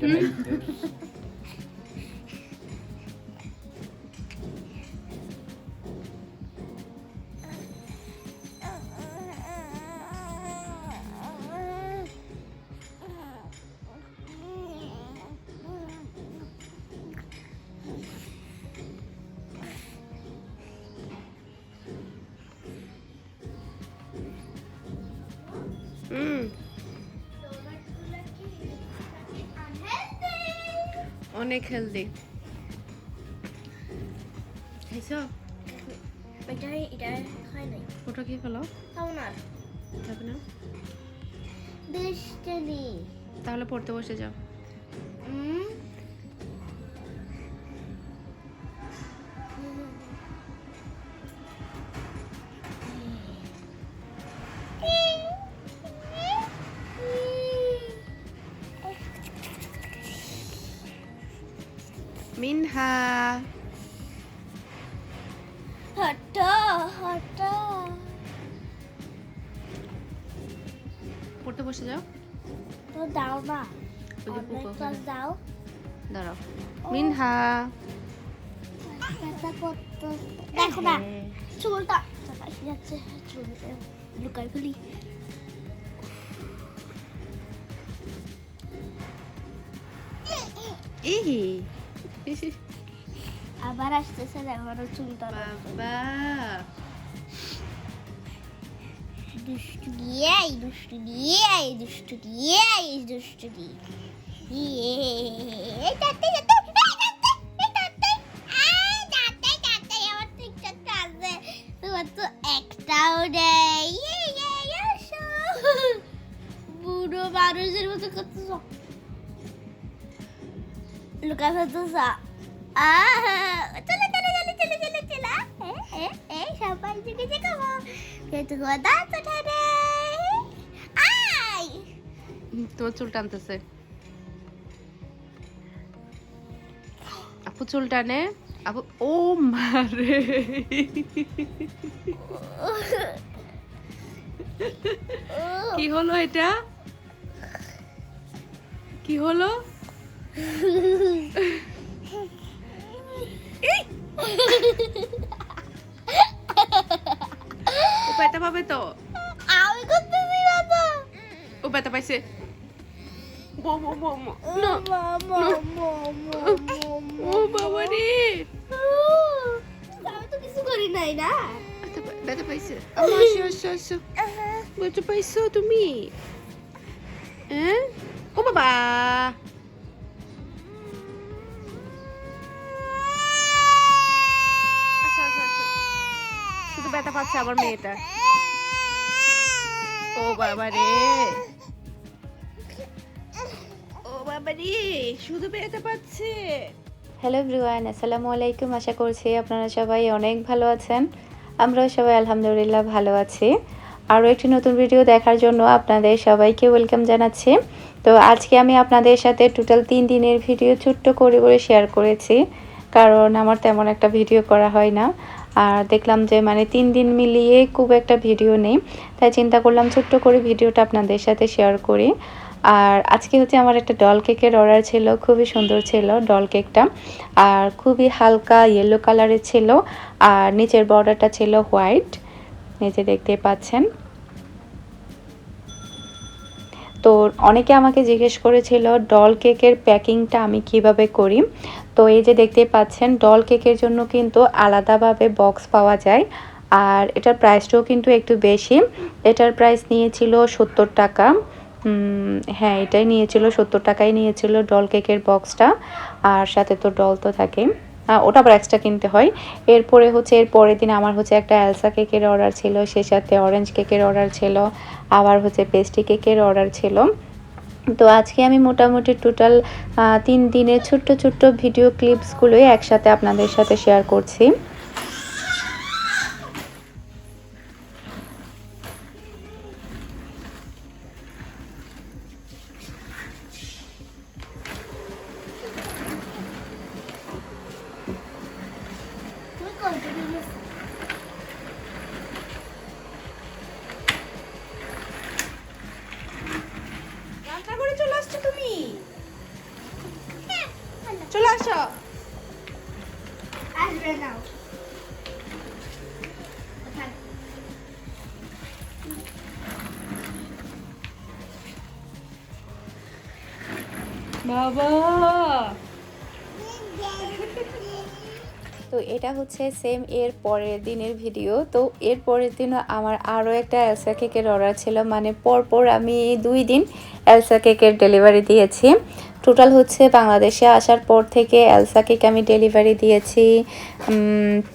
প্যান্টটা নাই অনেক হেলদি খাইছ? এটা এটা খাই নাই। ওটা খাও না। খাবে না? দুষ্টনি তাহলে পড়তে বসে যাও। হুম মিনহা। হট হট। পড়তে বসে যাও। তো দাও না। দাও। দাঁড়াও। মিনহা। দেখো না চুলটা যাচ্ছে চুলটা লুকাই ফেলি। ইহি আবার আসতেছে না চুলটা বাবা। দুষ্টু দিয়ে দুষ্টু দিয়ে দুষ্টু দিয়ে দুষ্টু দিয়ে ইয়ে তাতে তাতে তাতে আই তাতে তাতে আমার ঠিকঠাক আছে তোমার তো একটাও নেই। ইয়ে ইয়ে ইয়ে বুড়ো মানুষের মতো করতেছ। লুকা ফেলতেছ। চলে চলে চলে চলে চলে চলে। এ এ এ সবাই কিন্তু দাঁত ওঠে রে। আই তোমার চুল টানতেছে। আপু চুল টানে। আপু, ও মারে কি হলো এটা? কি হলো? ও ব্যথা পাবে তো আমি করতেছি না তো ও ব্যথা পাইছে বো বো বো বো। না মামা মামা ও বাবা রে আমি তো কিছু করি নাই না ব্যথা পাই- ব্যথা পাইছে আমার আসো আসো আসো ব্যথা পাইছো তুমি হ্যাঁ ও বাবা শুধু আমার মেয়েটা। ও বাবা রে। ও বাবা রে, শুধু ব্যথা পাচ্ছে হ্যালো এভরিওয়ান আসসালামু আলাইকুম। আশা করছি আপনারা সবাই অনেক ভালো আছেন। আমরাও সবাই আলহামদুলিল্লাহ ভালো আছি। আরও একটি নতুন ভিডিও দেখার জন্য আপনাদের সবাইকে ওয়েলকাম জানাচ্ছি। তো আজকে আমি আপনাদের সাথে টোটাল তিন দিনের ভিডিও ছোট্ট করে করে শেয়ার করেছি। কারণ আমার তেমন একটা ভিডিও করা হয় না। আর দেখলাম যে মানে তিন দিন মিলিয়ে খুব একটা ভিডিও নেই। তাই চিন্তা করলাম ছোট্ট করে ভিডিওটা আপনাদের সাথে শেয়ার করি। আর আজকে হচ্ছে আমার একটা ডল কেকের অর্ডার ছিল, খুবই সুন্দর ছিল ডল কেকটা আর খুবই হালকা ইয়েলো কালারের ছিল, আর নিচের বর্ডারটা ছিল হোয়াইট নিচে দেখতে পাচ্ছেন। তো অনেকে আমাকে জিজ্ঞেস করেছিল ডল কেকের প্যাকিংটা আমি কীভাবে করি? তো এই যে দেখতে পাচ্ছেন ডল কেকের জন্য কিন্তু আলাদাভাবে বক্স পাওয়া যায়। আর এটার প্রাইসটাও কিন্তু একটু বেশি। এটার প্রাইস নিয়েছিল সত্তর টাকা। হ্যাঁ এটাই নিয়েছিল সত্তর টাকাই নিয়েছিল ডল কেকের বক্সটা। আর সাথে তো ডল তো আহ, ওটা আবার এক্সট্রা কিনতে হয়। এরপরে হচ্ছে, এর পরের দিন আমার হচ্ছে একটা অ্যালসা কেকের অর্ডার ছিল, সে সাথে অরেঞ্জ কেকের অর্ডার ছিল, আবার হচ্ছে পেস্ট্রি কেকের অর্ডার ছিল। তো আজকে আমি মোটামুটি টোটাল তিন দিনের ছোট্ট ছোট্ট ভিডিও ক্লিপসগুলোই একসাথে আপনাদের সাথে শেয়ার করছি। বাবা। তো এটা হচ্ছে সেম এর পরের দিনের ভিডিও তো এর পরের দিনও আমার আরও একটা এলসা কেকের অর্ডার ছিল। মানে পরপর আমি দুই দিন এলসা কেকের ডেলিভারি দিয়েছি। টোটাল হচ্ছে বাংলাদেশে আসার পর থেকে এলসা কেক আমি ডেলিভারি দিয়েছি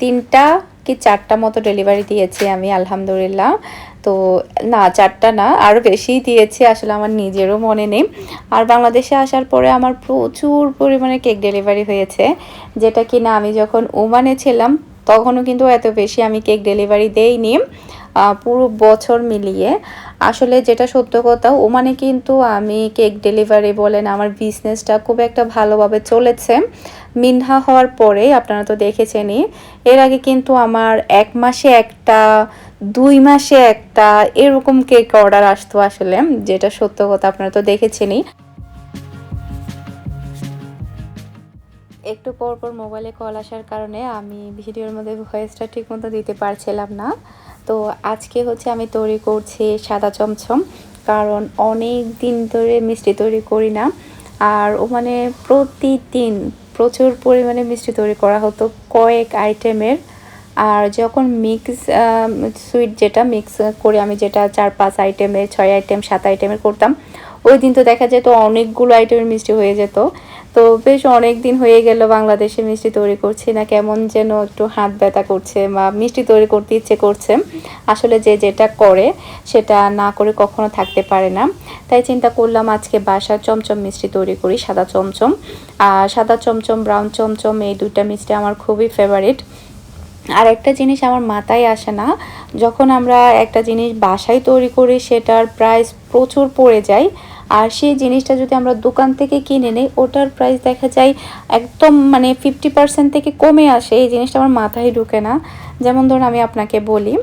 তিনটা কি চারটা মতো ডেলিভারি দিয়েছি আমি, আলহামদুলিল্লাহ। তো না, চারটা না আরও বেশিই দিয়েছি, আসলে আমার নিজেরও মনে নেই। আর বাংলাদেশে আসার পরে আমার প্রচুর পরিমাণে কেক ডেলিভারি হয়েছে, যেটা কি না আমি যখন ওমানে ছিলাম, তখনও কিন্তু এত বেশি আমি কেক ডেলিভারি দেইনি। পুরো বছর মিলিয়ে। আসলে যেটা সত্য কথা, ওমানে কিন্তু আমি কেক ডেলিভারি বলেন, আমার বিজনেসটা খুব একটা ভালোভাবে চলেছে। মিনহা হওয়ার পরে, আপনারা তো দেখেছেনই, এর আগে কিন্তু আমার এক মাসে একটা, দুই মাসে একটা এরকম কেক অর্ডার আসতো আসলে, যেটা সত্য কথা, আপনারা তো দেখেছেনই। একটু পর পর মোবাইলে কল আসার কারণে আমি ভিডিওর মধ্যে ভয়েসটা ঠিকমতো দিতে পারছিলাম না। তো আজকে হচ্ছে আমি তৈরি করছি সাদা চমচম, কারণ অনেক দিন ধরে মিষ্টি তৈরি করি না। আর ও মানে প্রতিদিন প্রচুর পরিমাণে মিষ্টি তৈরি করা হতো কয়েক আইটেমের। আর যখন মিক্স সুইট যেটা মিক্স করে আমি যেটা চার, পাঁচ আইটেমের, ছয় আইটেম, সাত আইটেমের করতাম, ওই দিন তো দেখা যেত অনেকগুলো আইটেমের মিষ্টি হয়ে যেত। তো বেশ অনেক দিন হয়ে গেল বাংলাদেশে মিষ্টি তৈরি করছি না, কেমন যেন একটু হাত ব্যথা করছে বা মিষ্টি তৈরি করতে ইচ্ছে করছে। আসলে যে যেটা করে সেটা না করে কখনো থাকতে পারে না। তাই চিন্তা করলাম আজকে বাসার চমচম মিষ্টি তৈরি করি, সাদা চমচম। আর সাদা চমচম, ব্রাউন চমচম, এই দুইটা মিষ্টি আমার খুবই ফেভারিট আর একটা জিনিস আমার মাথায় আসে না, যখন আমরা একটা জিনিস বাসায় তৈরি করি সেটার প্রাইস প্রচুর পড়ে যায়। আর সেই জিনিসটা যদি আমরা দোকান থেকে কিনে নেই, ওটার প্রাইস দেখা যায় একদম মানে ফিফটি পার্সেন্ট থেকে কমে আসে। এই জিনিসটা আমার মাথায় ঢুকে না। যেমন ধরুন আমি আপনাকে বলি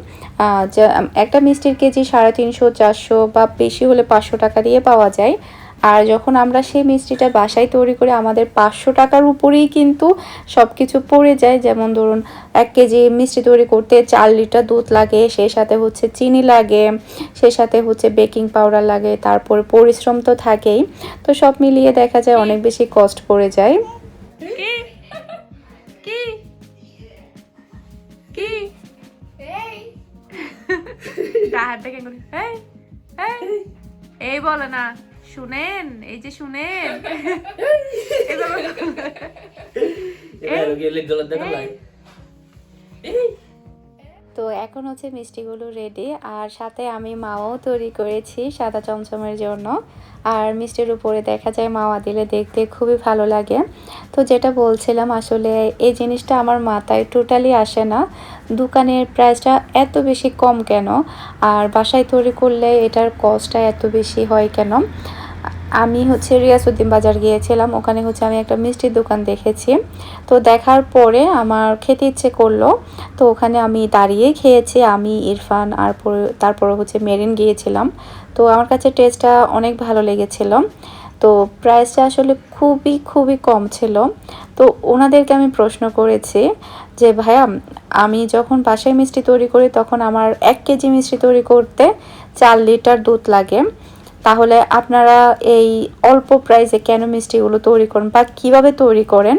একটা মিষ্টির কেজি সাড়ে তিনশো, চারশো বা বেশি হলে পাঁচশো টাকা দিয়ে পাওয়া যায়। আর যখন আমরা সেই মিষ্টিটা বাসায় তৈরি করে আমাদের পাঁচশো টাকার উপরেই কিন্তু সব কিছু পড়ে যায় যেমন ধরুন এক কেজি মিষ্টি তৈরি করতে চার লিটার দুধ লাগে সেই সাথে হচ্ছে চিনি লাগে সেই সাথে হচ্ছে বেকিং পাউডার লাগে তারপর পরিশ্রম তো থাকেই। তো সব মিলিয়ে দেখা যায় অনেক বেশি কস্ট পড়ে যায়। কি? কি? কি? হাতটা কেন করি এই এই। এই বলে না। শুনেন এই যে শুনেন। তো এখন হচ্ছে মিষ্টিগুলো রেডি আর সাথে আমি মাও তৈরি করেছি সাদা চমচমের জন্য। আর মিষ্টির উপরে দেখা যায় মাওয়া দিলে দেখতে খুবই ভালো লাগে। তো যেটা বলছিলাম আসলে এই জিনিসটা আমার মাথায় টোটালি আসে না। দোকানের প্রাইসটা এত বেশি কম কেন? আর বাসায় তৈরি করলে এটার কস্টটা এত বেশি হয় কেন? আমি হচ্ছে রিয়াসুদ্দিন বাজার গিয়েছিলাম। ওখানে হচ্ছে আমি একটা মিষ্টির দোকান দেখেছি। তো দেখার পরে আমার খেতে ইচ্ছে করল। তো ওখানে আমি দাঁড়িয়ে খেয়েছি। আমি, ইরফান, আর পরে- তারপরে হচ্ছে মেরিন গিয়েছিলাম। তো আমার কাছে টেস্টটা অনেক ভালো লেগেছিল। তো প্রাইসটা আসলে খুবই খুবই কম ছিল। তো ওনাদেরকে আমি প্রশ্ন করেছি যে, ভাইয়া, আমি যখন বাসায় মিষ্টি তৈরি করি তখন আমার এক কেজি মিষ্টি তৈরি করতে চার লিটার দুধ লাগে। তাহলে আপনারা এই অল্প প্রাইসে কেন মিষ্টিগুলো তৈরি করেন বা কীভাবে তৈরি করেন?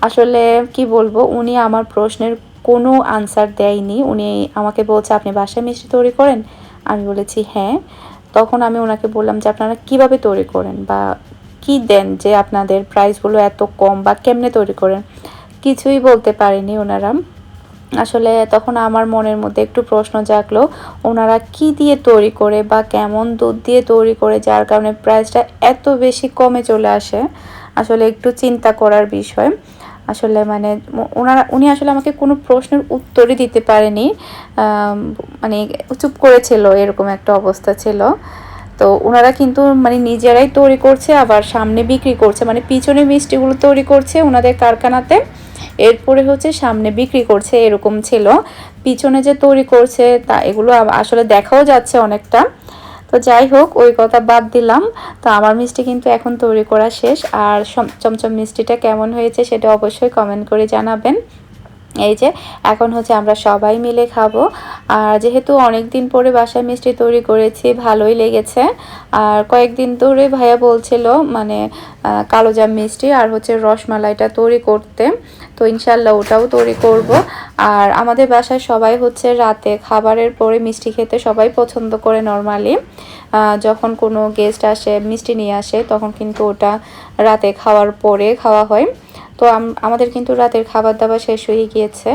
আসলে কি বলব, উনি আমার প্রশ্নের কোনো আনসার দেয়নি। উনি আমাকে বলছে, আপনি বাসায় মিষ্টি তৈরি করেন? আমি বলেছি হ্যাঁ। তখন আমি ওনাকে বললাম যে, আপনারা কীভাবে তৈরি করেন বা কি দেন যে আপনাদের প্রাইসগুলো এত কম বা কেমনে তৈরি করেন? কিছুই বলতে পারেনি ওনারা। আসলে তখন আমার মনের মধ্যে একটু প্রশ্ন জাগলো, ওনারা কি দিয়ে তৈরি করে বা কেমন দুধ দিয়ে তৈরি করে যার কারণে প্রাইসটা এত বেশি কমে চলে আসে? আসলে একটু চিন্তা করার বিষয়। আসলে মানে ওনারা, উনি আসলে আমাকে কোনো প্রশ্নের উত্তরই দিতে পারেনি। মানে চুপ করেছিল, এরকম একটা অবস্থা ছিল। তো ওনারা কিন্তু মানে নিজেরাই তৈরি করছে, আবার সামনে বিক্রি করছে। মানে পিছনে মিষ্টিগুলো তৈরি করছে ওনাদের কারখানাতে। এরপরে হচ্ছে সামনে বিক্রি করছে, এরকম ছিল। পিছনে যে তৈরি করছে, তা এগুলো আসলে দেখাও যাচ্ছে অনেকটা। তো যাই হোক, ওই কথা বাদ দিলাম। তো আমার মিষ্টি কিন্তু এখন তৈরি করা শেষ। আর চমচম মিষ্টিটা কেমন হয়েছে সেটা অবশ্যই কমেন্ট করে জানাবেন। এই যে, এখন হচ্ছে আমরা সবাই মিলে খাব। আর যেহেতু অনেক দিন পরে বাসায় মিষ্টি তৈরি করেছি, ভালোই লেগেছে। আর কয়েকদিন ধরে ভাইয়া বলছিল মানে কালোজাম মিষ্টি আর হচ্ছে রসমালাইটা তৈরি করতে। তো ইনশাল্লাহ ওটাও তৈরি করব। আর আমাদের বাসায় সবাই হচ্ছে রাতে খাবারের পরে মিষ্টি খেতে সবাই পছন্দ করে নর্মালি। যখন কোনো গেস্ট আসে, মিষ্টি নিয়ে আসে, তখন কিন্তু ওটা রাতে খাওয়ার পরে খাওয়া হয়। তো আমাদের কিন্তু রাতের খাবার দাবার শেষ হয়ে গিয়েছে।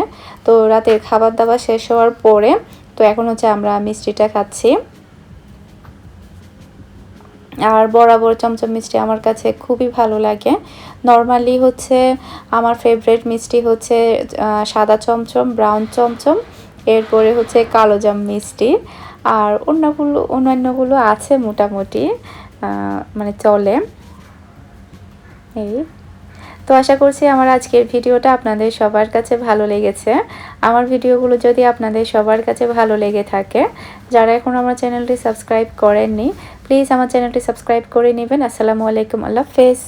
তো রাতের খাবার দাবার শেষ হওয়ার পরে, তো এখন হচ্ছে আমরা মিষ্টিটা খাচ্ছি। আর বরাবর চমচম মিষ্টি আমার কাছে খুবই ভালো লাগে। নর্মালি হচ্ছে আমার ফেভারিট মিষ্টি হচ্ছে সাদা চমচম ব্রাউন চমচম, এরপরে হচ্ছে কালো জাম মিষ্টি। আর অন্যগুলো, অন্যান্যগুলো আছে মোটামুটি মানে চলে। এই। তো আশা করছি আমার আজকের ভিডিওটা আপনাদের সবার কাছে ভালো লেগেছে। আমার ভিডিওগুলো যদি আপনাদের সবার কাছে ভালো লেগে থাকে, যারা এখন আমার চ্যানেলটি সাবস্ক্রাইব করেননি, প্লিজ আমার চ্যানেলটি সাবস্ক্রাইব করে নেবেন। আসসালামু আলাইকুম, আল্লাহ হাফেজ।